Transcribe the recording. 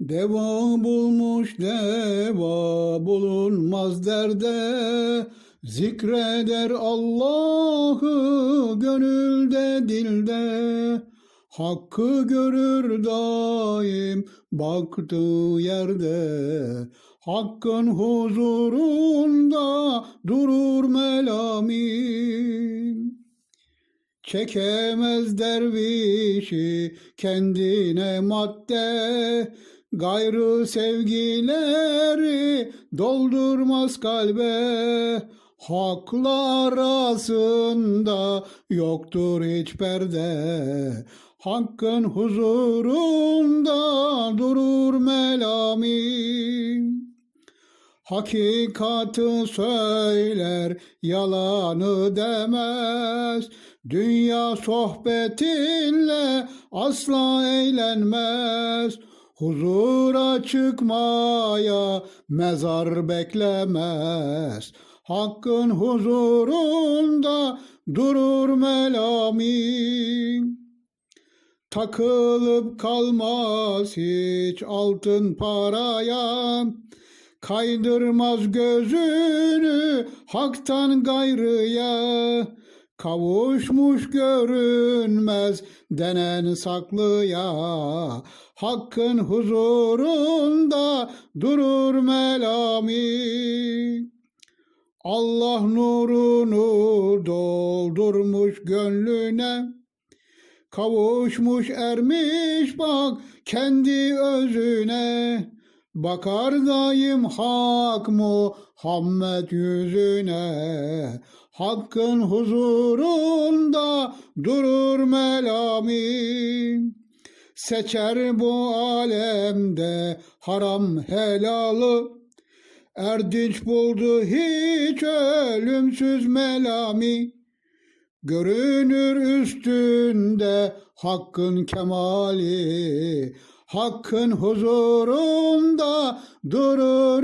Deva bulmuş deva bulunmaz derde. Zikreder Allah'ı gönülde dilde. Hakkı görür daim baktığı yerde. Hakkın huzurunda durur melamin. Çekemez dervişi kendine madde Gayrı sevgileri doldurmaz kalbe Haklar arasında yoktur hiç perde Hakkın huzurunda durur melamin Hakikatı söyler, yalanı demez. Dünya sohbetinle asla eğlenmez. Huzura çıkmaya mezar beklemez. Hakkın huzurunda durur melamin. Takılıp kalmaz hiç altın paraya. Kaydırmaz gözünü haktan gayrıya. Kavuşmuş görünmez denen saklıya. Hakkın huzurunda durur melamin. Allah nurunu doldurmuş gönlüne. Kavuşmuş ermiş bak kendi özüne. Bakar daim hak Muhammed yüzüne. Hakkın huzurunda durur melamin. Seçer bu alemde haram helalı. Erdinç buldu hiç ölümsüz melami. Görünür üstünde hakkın kemali. Hakkın huzurunda durur